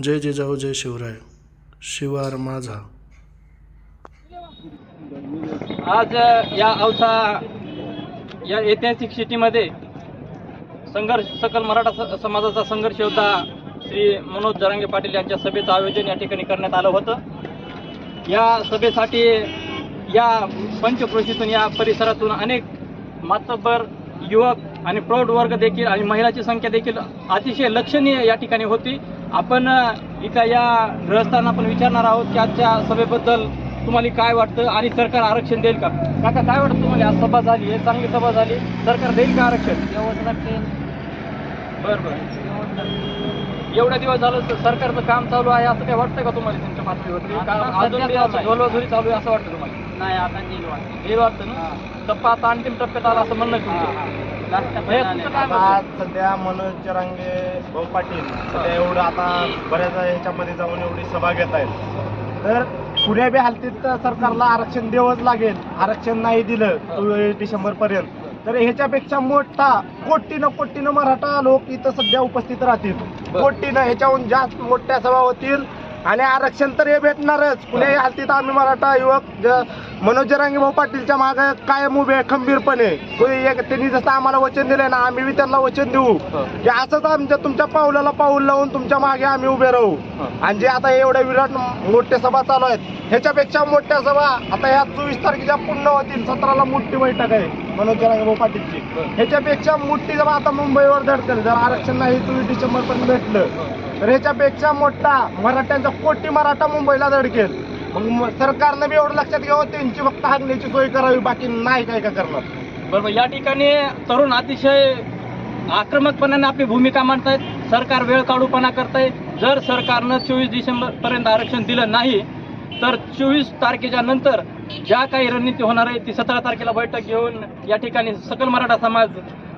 जय जिजाऊ जय शिवराय. शिवार माझा. आज या औसा या ऐतिहासिक सिटीमध्ये संघर्ष सकल मराठा स- समाजाचा संघर्ष होता श्री मनोज जरांगे पाटील यांच्या सभेचं आयोजन या ठिकाणी करण्यात आलं होतं. या सभेसाठी या पंचक्रोशीतून या परिसरातून अनेक मातब्बर युवक आणि प्रौढ वर्ग देखील आणि महिलाची संख्या देखील अतिशय लक्षणीय या ठिकाणी होती. आपण इथं या ग्रहस्थांना पण विचारणार आहोत की आजच्या सभेबद्दल तुम्हाला काय वाटतं आणि सरकार आरक्षण देईल का? काका काय वाटतं तुम्हाला? आज सभा झाली आहे चांगली सभा झाली. सरकार देईल का आरक्षण? बरं बरं. एवढ्या दिवस झालं तर सरकारचं काम चालू आहे असं काय वाटतं का तुम्हाला तुमच्या पातळीवरती झोलवाझोली चालू आहे. असं वाटतं तुम्हाला? नाही आता हे वाटतं ना? टप्पा आता अंतिम टप्प्यात आला असं म्हणणं आज सध्या मनोज जरांगे भाऊ पाटील सध्या एवढं आता बऱ्याच ह्याच्यामध्ये जाऊन एवढी सभा घेत आहेत. तर पुण्या बी हालतीत सरकारला आरक्षण द्यावंच लागेल. आरक्षण नाही दिलं डिसेंबर पर्यंत. तर ह्याच्यापेक्षा मोठा कोटीनं कोटीनं मराठा लोक इथं सध्या उपस्थित राहतील. कोटीनं ह्याच्याहून जास्त मोठ्या सभा होतील. आणि आरक्षण तर हे भेटणारच. कुठल्याही हालतीत आम्ही मराठा युवक मनोज जरांगे भाऊ पाटीलच्या मागे कायम उभे आहे, खंबीरपणे. त्यांनी जसं आम्हाला वचन दिले ना आम्ही बी त्यांना वचन देऊ. की असंच आमच्या तुमच्या पावलाला पाऊल लावून तुमच्या मागे आम्ही उभे राहू. आणि जे आता एवढ्या विराट मोठ्या सभा चालू आहेत ह्याच्यापेक्षा मोठ्या सभा आता ह्या चोवीस तारखेच्या पूर्ण होतील सतराला मोठी बैठक आहे मनोज जरांगे भाऊ पाटीलची. ह्याच्यापेक्षा मोठी सभा आता मुंबईवर धडकल जर आरक्षण नाही चोवीस डिसेंबर पर्यंत भेटलं तर मोठा मराठ्यांचा कोटी मराठा मुंबईला धडकेल. मग म- सरकारनं बी एवढं लक्षात घ्यावं त्यांची फक्त हागण्याची सोय करावी बाकी नाही काय का करणार. बरोबर या ठिकाणी तरुण अतिशय आक्रमकपणाने आपली भूमिका मांडतायत. सरकार वेळ काढूपणा करताय. जर सरकारनं चोवीस डिसेंबर पर्यंत आरक्षण दिलं नाही तर चोवीस तारखेच्या नंतर ज्या काही रणनीती होणार आहे ती सतरा तारखेला बैठक घेऊन या ठिकाणी सकल मराठा समाज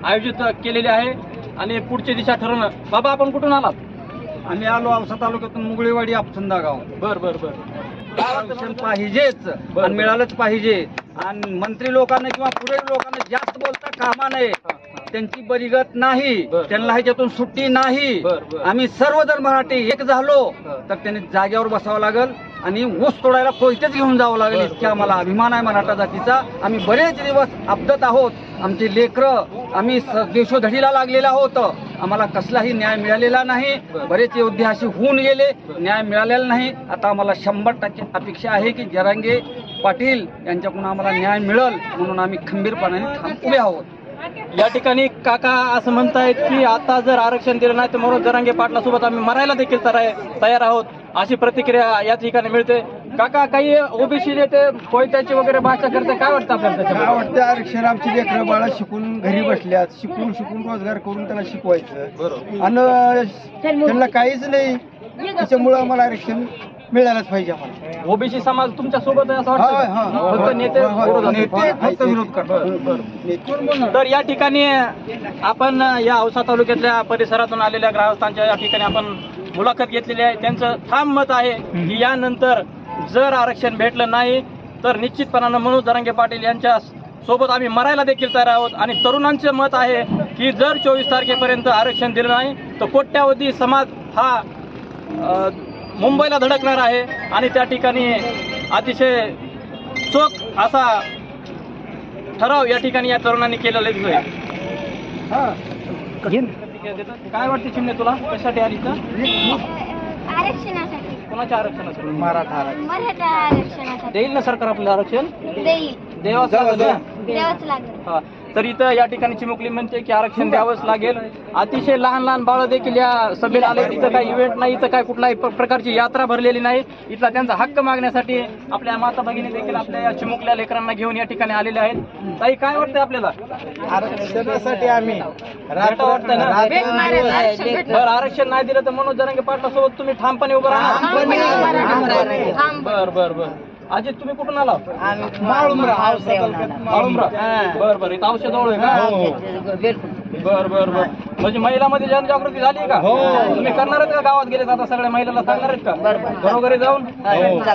आयोजित केलेली आहे. आणि पुढची दिशा ठरवणं. बाबा आपण कुठून आलात? आम्ही आलो औसा तालुक्यातून मुगळीवाडी आपसंदा गाव. बर बर बर. आरक्षण पाहिजेच आणि मिळालंच पाहिजे. आणि मंत्री लोकांना किंवा पुढे लोकांना जास्त बोलता कामा नये. त्यांची बरीगत नाही. त्यांना ह्याच्यातून सुट्टी नाही. आम्ही सर्व जर मराठी एक झालो. तर त्यांनी जागेवर बसावं लागेल आणि ऊस तोडायला कोयतेच घेऊन जावं लागेल इतका. आम्हाला अभिमान आहे मराठा जातीचा. आम्ही बरेच दिवस अब्दत आहोत. आमची लेकरं आम्ही देशोधडीला लागलेलं आहोत. आम्हाला कसलाही न्याय मिळालेला नाही. बरं. बरेच योद्धे असे होऊन गेले. न्याय मिळालेला नाही. आता आम्हाला शंभर टक्के अपेक्षा आहे की जरांगे पाटील यांच्याकडून आम्हाला न्याय मिळेल म्हणून आम्ही खंबीरपणाने उभे आहोत. या ठिकाणी काका असं म्हणतायत की आता जर आरक्षण दिलं नाही तर मनोज जरांगे पाटलासोबत आम्ही मरायला देखील तयार आहोत. अशी प्रतिक्रिया या ठिकाणी मिळते. काका काही ओबीसी नेते कोयत्याची वगैरे भाषा करते काय वाटतं आपल्याला काय त्याच्याबद्दल? वाटतं आरक्षण आमची लेकरं बाळा शिकून घरी बसल्यात शिकून शिकून रोजगार करून त्यांना शिकवायचं. आणि त्यांना काहीच नाही. त्याच्यामुळं आम्हाला आरक्षण मिळायलाच पाहिजे आम्हाला. ओबीसी समाज तुमच्यासोबत आहे असं हा, वाटतं हा. फक्त नेते नेते आहेत. फक्त विरोध करतात. बरं, बरं. तर या ठिकाणी आपण या औसा तालुक्यातल्या परिसरातून आलेल्या ग्रामस्थांच्या या ठिकाणी आपण मुलाखत घेतलेली आहे. त्यांचं ठाम मत आहे की यानंतर जर आरक्षण भेटलं नाही तर निश्चितपणानं मनोज दरांगे पाटील यांच्या सोबत आम्ही मरायला देखील तयार आहोत. आणि तरुणांचं मत आहे की जर चोवीस तारखेपर्यंत आरक्षण दिलं नाही तर कोट्यावधी समाज हा मुंबईला धडकणार आहे. आणि त्या ठिकाणी अतिशय चोख असा ठराव या ठिकाणी या तरुणांनी केलेला दिसतोय. काय वाटते चिमणे तुला? कशासाठी आली तर आरक्षणासाठी. कोणाच्या आरक्षणासाठी? मराठा मराठा आरक्षणासाठी. देईल ना सरकार आपल्याला आरक्षण? देईल. देवाच लागेल ना? द्यावंच लागेल. हा. तर इथं या ठिकाणी चिमुकली म्हणते की आरक्षण द्यावंच लागेल. अतिशय लहान लहान बाळं देखील या सभेला आले इथं काही इव्हेंट नाही इथं काय कुठलाही प्र- प्रकारची यात्रा भरलेली नाही. इथला त्यांचा हक्क मागण्यासाठी आपल्या माता भगिनी देखील आपल्या या चिमुकल्या लेकरांना घेऊन या ठिकाणी आलेले आहेत. ताई काय वाटतंय आपल्याला? आरक्षणासाठी आम्ही बरं आरक्षण नाही दिलं तर मनोज जरांगे पाटला सोबत तुम्ही ठामपणे उभं राहा बर बर बर. अजित तुम्ही कुठून आला? माळुंब्रा बर बर. इथं औषध आहे का? बर बर बर. म्हणजे महिलामध्ये जनजागृती झाली का? तुम्ही करणार आहेत का गावात गेले आता सगळ्या महिलांना सांगणार आहेत का? घरोघरी जाऊन?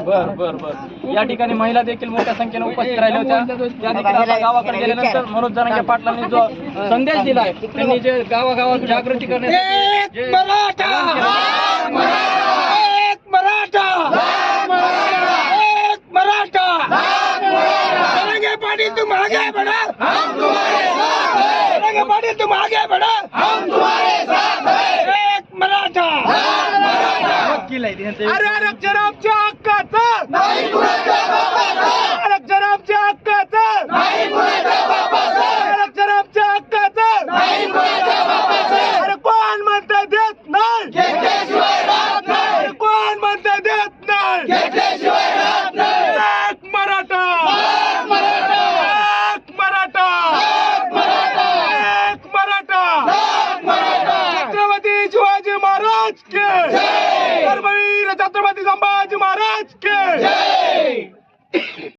बर बर बर. या ठिकाणी महिला देखील मोठ्या संख्येने उपस्थित राहिल्या होत्या. त्या देखील आता गावाकडे गेल्यानंतर मनोज जरांगे पाटलांनी जो संदेश दिलाय त्यांनी जे गावागावात जागृती करण्यासाठी तुम आगे बढ़ो हम तुम्हारे साथ हैं। पार्टी तुम आगे बढ़ो हम तुम्हारे साथ हैं। एक मराठा। अरे आरक्षण चौक